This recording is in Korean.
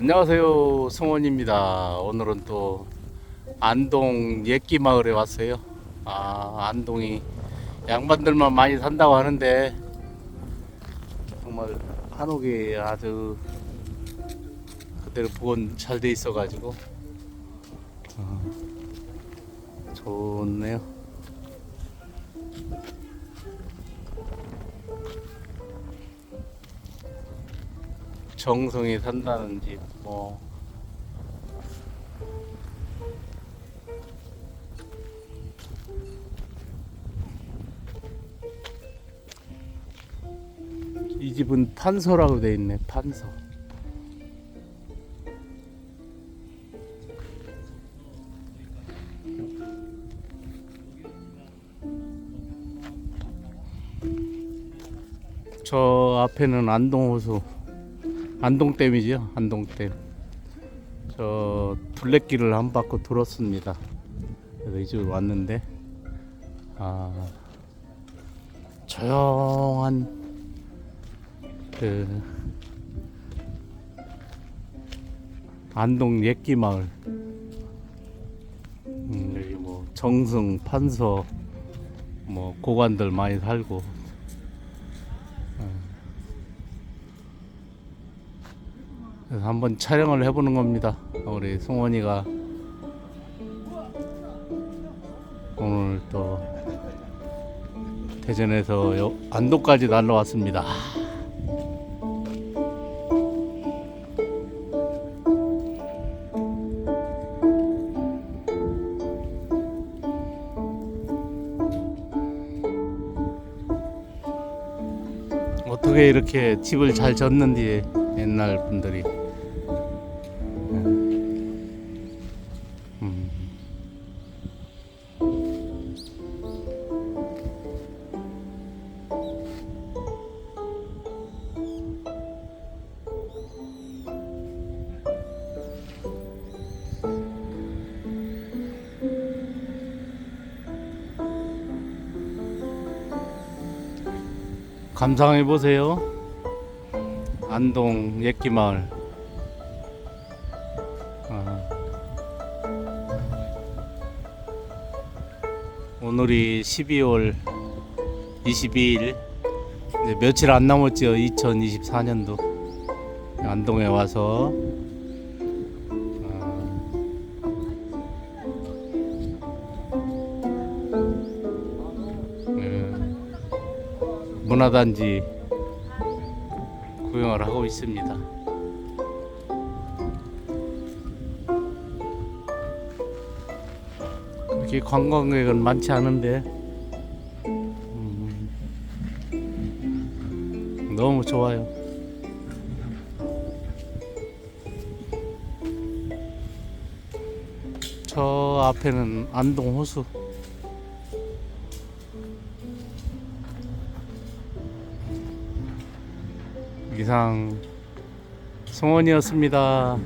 안녕하세요 성원입니다. 오늘은 또 안동 옛기 마을에 왔어요. 아 안동이 양반들만 많이 산다고 하는데 정말 한옥이 아주 그대로 복원 잘돼 있어 가지고 어, 좋네요 정성이 산다는 집, 뭐. 이 집은 판서라고 돼 있네, 판서. 저 앞에는 안동호수. 안동댐이죠 안동댐. 저 둘레길을 한 바퀴 돌았습니다. 그래서 이쪽으로 왔는데 아 조용한 그 안동 옛기 마을. 음, 여기 뭐 정승 판서 뭐 고관들 많이 살고 그래서 한번 촬영을 해보는 겁니다. 우리 송원이가 오늘 또 대전에서 여- 안동까지 날라왔습니다. 어떻게 이렇게 집을 잘 졌는지 옛날 분들이 감상해 보세요. 안동 옛기 마을. 아. 오늘이 12월 22일 이제 며칠 안 남았죠 2024년도 안동에 와서 문화단지 구경을 하고 있습니다. 그렇게 관광객은 많지 않은데 음, 너무 좋아요. 저 앞에는 안동 호수. 이상 송원이었습니다.